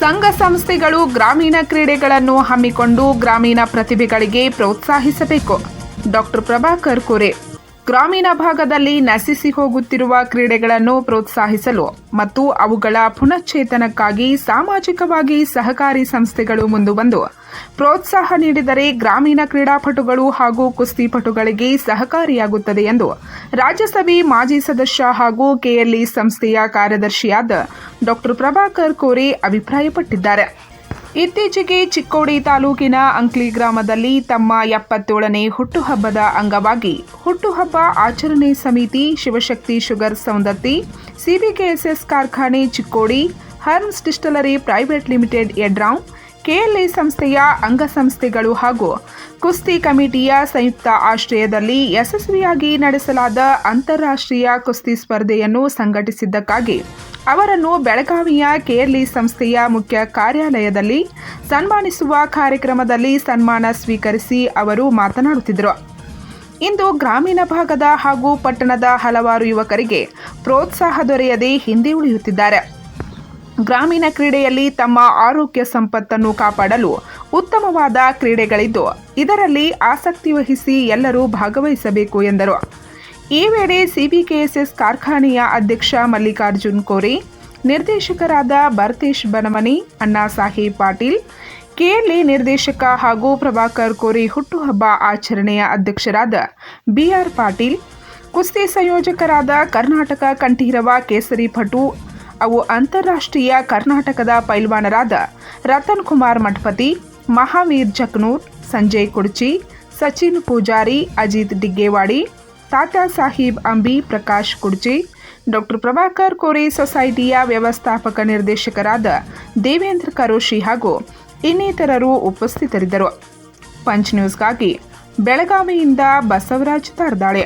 ಸಂಘ ಸಂಸ್ಥೆಗಳು ಗ್ರಾಮೀಣ ಕ್ರೀಡೆಗಳನ್ನು ಹಮ್ಮಿಕೊಂಡು ಗ್ರಾಮೀಣ ಪ್ರತಿಭೆಗಳಿಗೆ ಪ್ರೋತ್ಸಾಹಿಸಬೇಕು. ಡಾಕ್ಟರ್ ಪ್ರಭಾಕರ್ ಕೋರೆ. ಗ್ರಾಮೀಣ ಭಾಗದಲ್ಲಿ ನಶಿಸಿ ಹೋಗುತ್ತಿರುವ ಕ್ರೀಡೆಗಳನ್ನು ಪ್ರೋತ್ಸಾಹಿಸಲು ಮತ್ತು ಅವುಗಳ ಪುನಶ್ಚೇತನಕ್ಕಾಗಿ ಸಾಮಾಜಿಕವಾಗಿ ಸಹಕಾರಿ ಸಂಸ್ಥೆಗಳು ಮುಂದೆ ಬಂದು ಪ್ರೋತ್ಸಾಹ ನೀಡಿದರೆ ಗ್ರಾಮೀಣ ಕ್ರೀಡಾಪಟುಗಳು ಹಾಗೂ ಕುಸ್ತಿಪಟುಗಳಿಗೆ ಸಹಕಾರಿಯಾಗುತ್ತದೆ ಎಂದು ರಾಜ್ಯಸಭೆ ಮಾಜಿ ಸದಸ್ಯ ಹಾಗೂ ಕೆಎಲ್ಇ ಸಂಸ್ಥೆಯ ಕಾರ್ಯದರ್ಶಿಯಾದ ಡಾಕ್ಟರ್ ಪ್ರಭಾಕರ್ ಕೋರೆ ಅಭಿಪ್ರಾಯಪಟ್ಟಿದ್ದಾರೆ. ಇತ್ತೀಚೆಗೆ ಚಿಕ್ಕೋಡಿ ತಾಲೂಕಿನ ಅಂಕ್ಲಿ ಗ್ರಾಮದಲ್ಲಿ ತಮ್ಮ ಎಪ್ಪತ್ತೇಳನೇ ಹುಟ್ಟುಹಬ್ಬದ ಅಂಗವಾಗಿ ಹುಟ್ಟುಹಬ್ಬ ಆಚರಣೆ ಸಮಿತಿ ಶಿವಶಕ್ತಿ ಶುಗರ್ ಸೌಂದತ್ತಿ ಸಿಬಿಕೆಎಸ್ಎಸ್ ಕಾರ್ಖಾನೆ Chikkodi Hermes distillery private limited Yadrav KLE ಸಂಸ್ಥೆಯ ಅಂಗಸಂಸ್ಥೆಗಳು ಹಾಗೂ ಕುಸ್ತಿ ಕಮಿಟಿಯ ಸಂಯುಕ್ತ ಆಶ್ರಯದಲ್ಲಿ ಯಶಸ್ವಿಯಾಗಿ ನಡೆಸಲಾದ ಅಂತಾರಾಷ್ಟ್ರೀಯ ಕುಸ್ತಿ ಸ್ಪರ್ಧೆಯನ್ನು ಸಂಘಟಿಸಿದ್ದಕ್ಕಾಗಿ ಅವರನ್ನು ಬೆಳಗಾವಿಯ ಕೆಎಲ್ಇ ಸಂಸ್ಥೆಯ ಮುಖ್ಯ ಕಾರ್ಯಾಲಯದಲ್ಲಿ ಸನ್ಮಾನಿಸುವ ಕಾರ್ಯಕ್ರಮದಲ್ಲಿ ಸನ್ಮಾನ ಸ್ವೀಕರಿಸಿ ಅವರು ಮಾತನಾಡುತ್ತಿದ್ದರು. ಇಂದು ಗ್ರಾಮೀಣ ಭಾಗದ ಹಾಗೂ ಪಟ್ಟಣದ ಹಲವಾರು ಯುವಕರಿಗೆ ಪ್ರೋತ್ಸಾಹ ದೊರೆಯದೆ ಹಿಂದೆ ಉಳಿಯುತ್ತಿದ್ದಾರೆ. ಗ್ರಾಮೀಣ ಕ್ರೀಡೆಯಲ್ಲಿ ತಮ್ಮ ಆರೋಗ್ಯ ಸಂಪತ್ತನ್ನು ಕಾಪಾಡಲು ಉತ್ತಮವಾದ ಕ್ರೀಡೆಗಳಿದ್ದು, ಇದರಲ್ಲಿ ಆಸಕ್ತಿ ವಹಿಸಿ ಎಲ್ಲರೂ ಭಾಗವಹಿಸಬೇಕು ಎಂದರು. ಈ ವೇಳೆ ಸಿಬಿಕೆಎಸ್ಎಸ್ ಕಾರ್ಖಾನೆಯ ಅಧ್ಯಕ್ಷ ಮಲ್ಲಿಕಾರ್ಜುನ್ ಕೋರಿ, ನಿರ್ದೇಶಕರಾದ ಭರತೇಶ್ ಬನಮನಿ ಅಣ್ಣಾ ಸಾಹೇಬ್ ಪಾಟೀಲ್, ಕೆಎಲ್ಎ ನಿರ್ದೇಶಕ ಹಾಗೂ ಪ್ರಭಾಕರ್ ಕೋರಿ ಹುಟ್ಟುಹಬ್ಬ ಆಚರಣೆಯ ಅಧ್ಯಕ್ಷರಾದ ಬಿಆರ್ ಪಾಟೀಲ್, ಕುಸ್ತಿ ಸಂಯೋಜಕರಾದ ಕರ್ನಾಟಕ ಕಂಠೀರವ ಕೇಸರಿ ಭಟು ಅವು ಅಂತಾರಾಷ್ಟ್ರೀಯ ಕರ್ನಾಟಕದ ಪೈಲ್ವಾನರಾದ ರತನ್ ಕುಮಾರ್ ಮಠಪತಿ, ಮಹಾವೀರ್ ಜಕ್ನೂರ್, ಸಂಜಯ್ ಕುಡ್ಚಿ, ಸಚಿನ್ ಪೂಜಾರಿ, ಅಜಿತ್ ಡಿಗ್ಗೇವಾಡಿ ತಾತಾ ಸಾಹೀಬ್ ಅಂಬಿ ಪ್ರಕಾಶ್ ಕುಡ್ಚಿ, ಡಾಕ್ಟರ್ ಪ್ರಭಾಕರ್ ಕೋರೆ ಸೊಸೈಟಿಯ ವ್ಯವಸ್ಥಾಪಕ ನಿರ್ದೇಶಕರಾದ ದೇವೇಂದ್ರ ಕರೋಶಿ ಹಾಗೂ ಇನ್ನಿತರರು ಉಪಸ್ಥಿತರಿದ್ದರು. ಪಂಚ್ ನ್ಯೂಸ್ಗಾಗಿ ಬೆಳಗಾವಿಯಿಂದ ಬಸವರಾಜ್ ತಾರ್ದಾಳೆ.